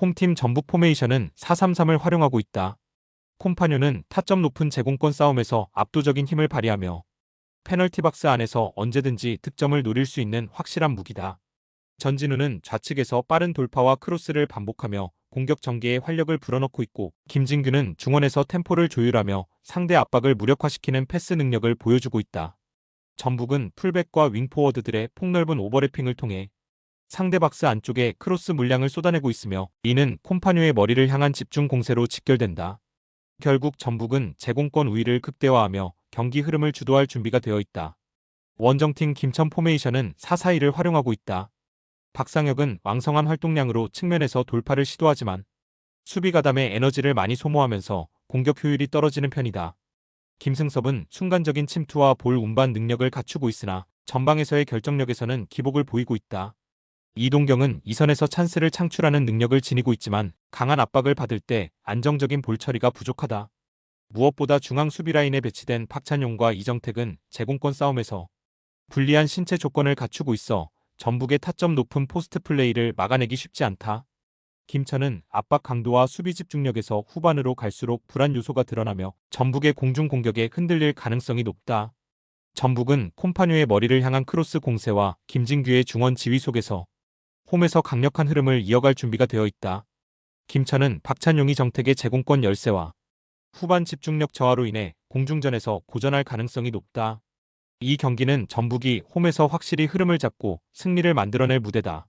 홈팀 전북 포메이션은 433을 활용하고 있다. 콤파뉴는 타점 높은 제공권 싸움에서 압도적인 힘을 발휘하며 페널티 박스 안에서 언제든지 득점을 노릴 수 있는 확실한 무기다. 전진우는 좌측에서 빠른 돌파와 크로스를 반복하며 공격 전개에 활력을 불어넣고 있고 김진규는 중원에서 템포를 조율하며 상대 압박을 무력화시키는 패스 능력을 보여주고 있다. 전북은 풀백과 윙포워드들의 폭넓은 오버래핑을 통해 상대 박스 안쪽에 크로스 물량을 쏟아내고 있으며 이는 콤파뉴의 머리를 향한 집중 공세로 직결된다. 결국 전북은 제공권 우위를 극대화하며 경기 흐름을 주도할 준비가 되어 있다. 원정팀 김천 포메이션은 4-4-2를 활용하고 있다. 박상혁은 왕성한 활동량으로 측면에서 돌파를 시도하지만 수비 가담에 에너지를 많이 소모하면서 공격 효율이 떨어지는 편이다. 김승섭은 순간적인 침투와 볼 운반 능력을 갖추고 있으나 전방에서의 결정력에서는 기복을 보이고 있다. 이동경은 이선에서 찬스를 창출하는 능력을 지니고 있지만 강한 압박을 받을 때 안정적인 볼 처리가 부족하다. 무엇보다 중앙 수비 라인에 배치된 박찬용과 이정택은 제공권 싸움에서 불리한 신체 조건을 갖추고 있어 전북의 타점 높은 포스트 플레이를 막아내기 쉽지 않다. 김천은 압박 강도와 수비 집중력에서 후반으로 갈수록 불안 요소가 드러나며 전북의 공중 공격에 흔들릴 가능성이 높다. 전북은 콤파뉴의 머리를 향한 크로스 공세와 김진규의 중원 지휘 속에서 홈에서 강력한 흐름을 이어갈 준비가 되어 있다. 김천은 박찬용이 정택의 제공권 열세와 후반 집중력 저하로 인해 공중전에서 고전할 가능성이 높다. 이 경기는 전북이 홈에서 확실히 흐름을 잡고 승리를 만들어낼 무대다.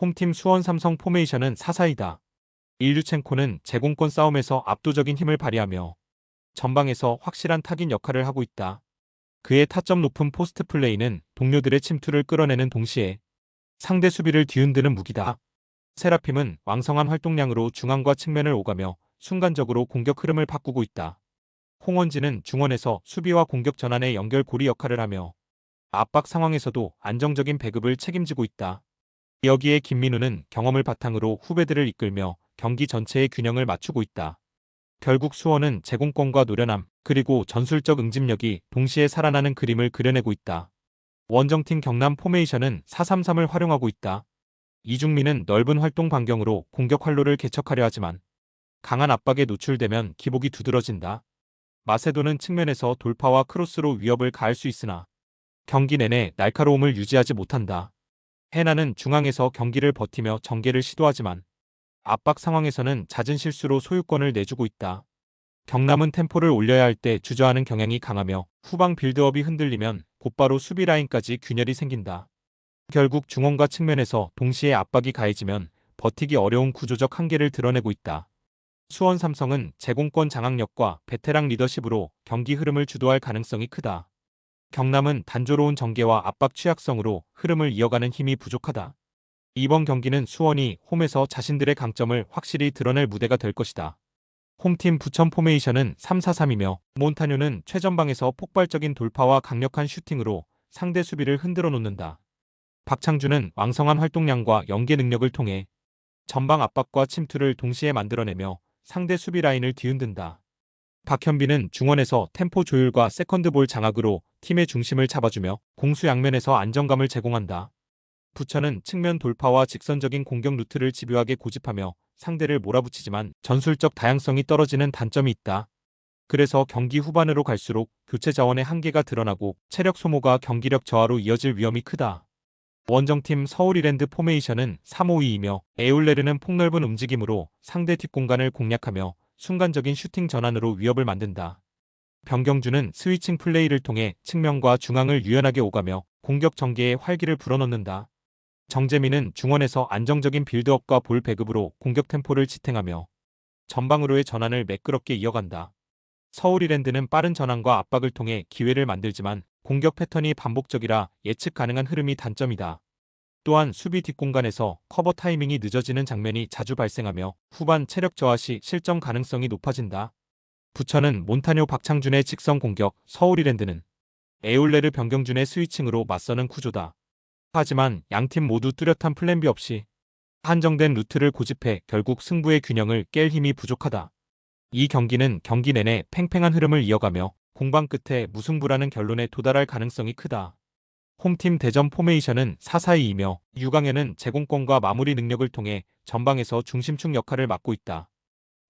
홈팀 수원 삼성 포메이션은 사사이다. 일류첸코는 제공권 싸움에서 압도적인 힘을 발휘하며 전방에서 확실한 타긴 역할을 하고 있다. 그의 타점 높은 포스트 플레이는 동료들의 침투를 끌어내는 동시에 상대 수비를 뒤흔드는 무기다. 세라핌은 왕성한 활동량으로 중앙과 측면을 오가며 순간적으로 공격 흐름을 바꾸고 있다. 홍원진은 중원에서 수비와 공격 전환의 연결고리 역할을 하며 압박 상황에서도 안정적인 배급을 책임지고 있다. 여기에 김민우는 경험을 바탕으로 후배들을 이끌며 경기 전체의 균형을 맞추고 있다. 결국 수원은 제공권과 노련함, 그리고 전술적 응집력이 동시에 살아나는 그림을 그려내고 있다. 원정팀 경남 포메이션은 433을 활용하고 있다. 이중민은 넓은 활동 반경으로 공격 활로를 개척하려 하지만 강한 압박에 노출되면 기복이 두드러진다. 마세도는 측면에서 돌파와 크로스로 위협을 가할 수 있으나 경기 내내 날카로움을 유지하지 못한다. 해나는 중앙에서 경기를 버티며 전개를 시도하지만 압박 상황에서는 잦은 실수로 소유권을 내주고 있다. 경남은 템포를 올려야 할 때 주저하는 경향이 강하며 후방 빌드업이 흔들리면 곧바로 수비 라인까지 균열이 생긴다. 결국 중원과 측면에서 동시에 압박이 가해지면 버티기 어려운 구조적 한계를 드러내고 있다. 수원 삼성은 제공권 장악력과 베테랑 리더십으로 경기 흐름을 주도할 가능성이 크다. 경남은 단조로운 전개와 압박 취약성으로 흐름을 이어가는 힘이 부족하다. 이번 경기는 수원이 홈에서 자신들의 강점을 확실히 드러낼 무대가 될 것이다. 홈팀 부천 포메이션은 3-4-3이며 몬타뉴는 최전방에서 폭발적인 돌파와 강력한 슈팅으로 상대 수비를 흔들어 놓는다. 박창주는 왕성한 활동량과 연계 능력을 통해 전방 압박과 침투를 동시에 만들어내며 상대 수비 라인을 뒤흔든다. 박현빈은 중원에서 템포 조율과 세컨드볼 장악으로 팀의 중심을 잡아주며 공수 양면에서 안정감을 제공한다. 부천은 측면 돌파와 직선적인 공격 루트를 집요하게 고집하며 상대를 몰아붙이지만 전술적 다양성이 떨어지는 단점이 있다. 그래서 경기 후반으로 갈수록 교체 자원의 한계가 드러나고 체력 소모가 경기력 저하로 이어질 위험이 크다. 원정팀 서울이랜드 포메이션은 3-5-2이며 에울레르는 폭넓은 움직임으로 상대 뒷공간을 공략하며 순간적인 슈팅 전환으로 위협을 만든다. 변경주는 스위칭 플레이를 통해 측면과 중앙을 유연하게 오가며 공격 전개에 활기를 불어넣는다. 정재민은 중원에서 안정적인 빌드업과 볼 배급으로 공격 템포를 지탱하며 전방으로의 전환을 매끄럽게 이어간다. 서울이랜드는 빠른 전환과 압박을 통해 기회를 만들지만 공격 패턴이 반복적이라 예측 가능한 흐름이 단점이다. 또한 수비 뒷공간에서 커버 타이밍이 늦어지는 장면이 자주 발생하며 후반 체력 저하 시 실점 가능성이 높아진다. 부천은 몬타뇨 박창준의 직선 공격, 서울이랜드는 에울레르 변경준의 스위칭으로 맞서는 구조다. 하지만 양팀 모두 뚜렷한 플랜 B 없이 한정된 루트를 고집해 결국 승부의 균형을 깰 힘이 부족하다. 이 경기는 경기 내내 팽팽한 흐름을 이어가며 공방 끝에 무승부라는 결론에 도달할 가능성이 크다. 홈팀 대전 포메이션은 4-4-2이며 유강현은 제공권과 마무리 능력을 통해 전방에서 중심축 역할을 맡고 있다.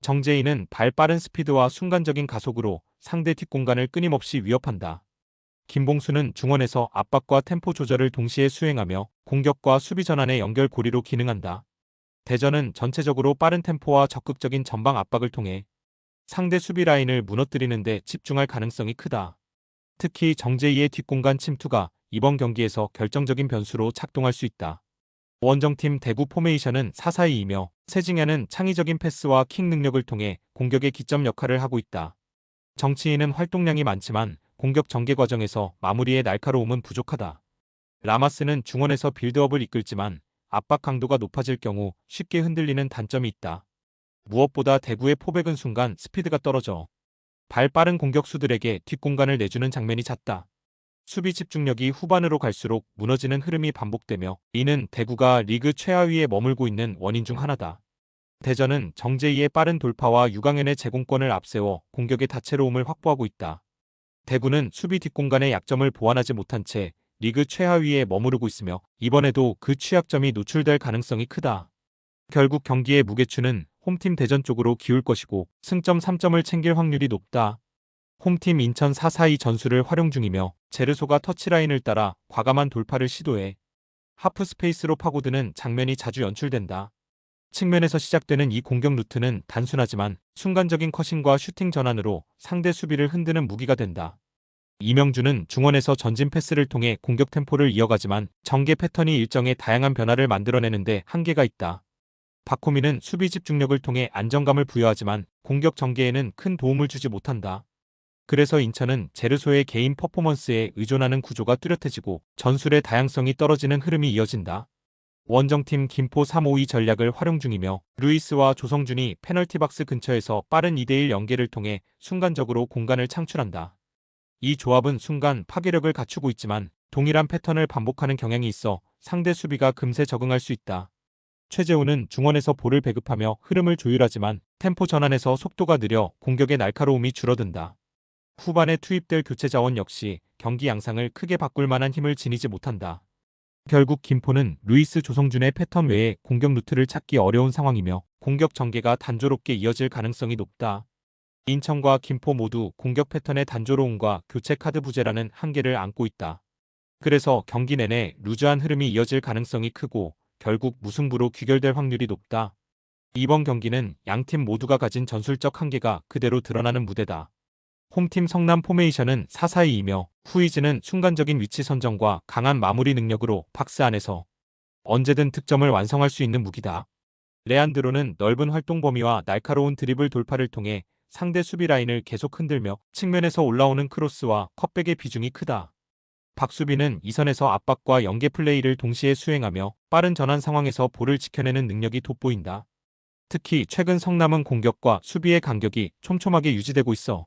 정재희는 발 빠른 스피드와 순간적인 가속으로 상대 뒷공간을 끊임없이 위협한다. 김봉수는 중원에서 압박과 템포 조절을 동시에 수행하며 공격과 수비 전환의 연결 고리로 기능한다. 대전은 전체적으로 빠른 템포와 적극적인 전방 압박을 통해 상대 수비 라인을 무너뜨리는 데 집중할 가능성이 크다. 특히 정재희의 뒷공간 침투가 이번 경기에서 결정적인 변수로 작동할 수 있다. 원정팀 대구 포메이션은 4-4-2이며 세징야는 창의적인 패스와 킥 능력을 통해 공격의 기점 역할을 하고 있다. 정치인은 활동량이 많지만 공격 전개 과정에서 마무리의 날카로움은 부족하다. 라마스는 중원에서 빌드업을 이끌지만 압박 강도가 높아질 경우 쉽게 흔들리는 단점이 있다. 무엇보다 대구의 포백은 순간 스피드가 떨어져 발 빠른 공격수들에게 뒷공간을 내주는 장면이 잦다. 수비 집중력이 후반으로 갈수록 무너지는 흐름이 반복되며 이는 대구가 리그 최하위에 머물고 있는 원인 중 하나다. 대전은 정재희의 빠른 돌파와 유강현의 제공권을 앞세워 공격의 다채로움을 확보하고 있다. 대구는 수비 뒷공간의 약점을 보완하지 못한 채 리그 최하위에 머무르고 있으며 이번에도 그 취약점이 노출될 가능성이 크다. 결국 경기의 무게추는 홈팀 대전 쪽으로 기울 것이고 승점 3점을 챙길 확률이 높다. 홈팀 인천 4-4-2 전술을 활용 중이며 제르소가 터치라인을 따라 과감한 돌파를 시도해 하프 스페이스로 파고드는 장면이 자주 연출된다. 측면에서 시작되는 이 공격 루트는 단순하지만 순간적인 커싱과 슈팅 전환으로 상대 수비를 흔드는 무기가 된다. 이명주는 중원에서 전진 패스를 통해 공격 템포를 이어가지만 전개 패턴이 일정의 다양한 변화를 만들어내는데 한계가 있다. 박호민은 수비 집중력을 통해 안정감을 부여하지만 공격 전개에는 큰 도움을 주지 못한다. 그래서 인천은 제르소의 개인 퍼포먼스에 의존하는 구조가 뚜렷해지고 전술의 다양성이 떨어지는 흐름이 이어진다. 원정팀 김포 352 전략을 활용 중이며 루이스와 조성준이 페널티 박스 근처에서 빠른 2대1 연계를 통해 순간적으로 공간을 창출한다. 이 조합은 순간 파괴력을 갖추고 있지만 동일한 패턴을 반복하는 경향이 있어 상대 수비가 금세 적응할 수 있다. 최재우는 중원에서 볼을 배급하며 흐름을 조율하지만 템포 전환에서 속도가 느려 공격의 날카로움이 줄어든다. 후반에 투입될 교체 자원 역시 경기 양상을 크게 바꿀 만한 힘을 지니지 못한다. 결국 김포는 루이스 조성준의 패턴 외에 공격 루트를 찾기 어려운 상황이며 공격 전개가 단조롭게 이어질 가능성이 높다. 인천과 김포 모두 공격 패턴의 단조로움과 교체 카드 부재라는 한계를 안고 있다. 그래서 경기 내내 루즈한 흐름이 이어질 가능성이 크고 결국 무승부로 귀결될 확률이 높다. 이번 경기는 양팀 모두가 가진 전술적 한계가 그대로 드러나는 무대다. 홈팀 성남 포메이션은 4-4-2이며 후이즈는 순간적인 위치 선정과 강한 마무리 능력으로 박스 안에서 언제든 득점을 완성할 수 있는 무기다. 레안드로는 넓은 활동 범위와 날카로운 드리블 돌파를 통해 상대 수비 라인을 계속 흔들며 측면에서 올라오는 크로스와 컵백의 비중이 크다. 박수빈은 이선에서 압박과 연계 플레이를 동시에 수행하며 빠른 전환 상황에서 볼을 지켜내는 능력이 돋보인다. 특히 최근 성남은 공격과 수비의 간격이 촘촘하게 유지되고 있어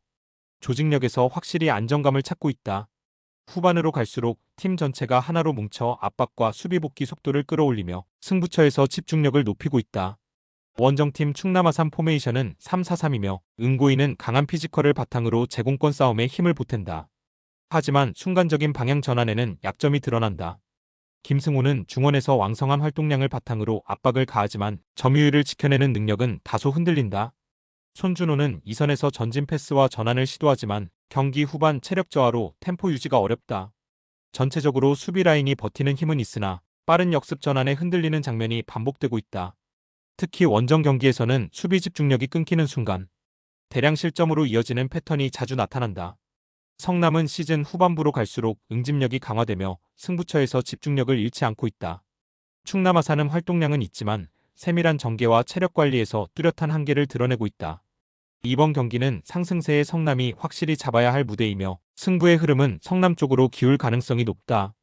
조직력에서 확실히 안정감을 찾고 있다. 후반으로 갈수록 팀 전체가 하나로 뭉쳐 압박과 수비 복귀 속도를 끌어올리며 승부처에서 집중력을 높이고 있다. 원정팀 충남아산 포메이션은 3-4-3이며 은고이는 강한 피지컬을 바탕으로 제공권 싸움에 힘을 보탠다. 하지만 순간적인 방향 전환에는 약점이 드러난다. 김승호는 중원에서 왕성한 활동량을 바탕으로 압박을 가하지만 점유율을 지켜내는 능력은 다소 흔들린다. 손준호는 이선에서 전진 패스와 전환을 시도하지만 경기 후반 체력 저하로 템포 유지가 어렵다. 전체적으로 수비 라인이 버티는 힘은 있으나 빠른 역습 전환에 흔들리는 장면이 반복되고 있다. 특히 원정 경기에서는 수비 집중력이 끊기는 순간 대량 실점으로 이어지는 패턴이 자주 나타난다. 성남은 시즌 후반부로 갈수록 응집력이 강화되며 승부처에서 집중력을 잃지 않고 있다. 충남 아산은 활동량은 있지만 세밀한 전개와 체력 관리에서 뚜렷한 한계를 드러내고 있다. 이번 경기는 상승세의 성남이 확실히 잡아야 할 무대이며 승부의 흐름은 성남 쪽으로 기울 가능성이 높다.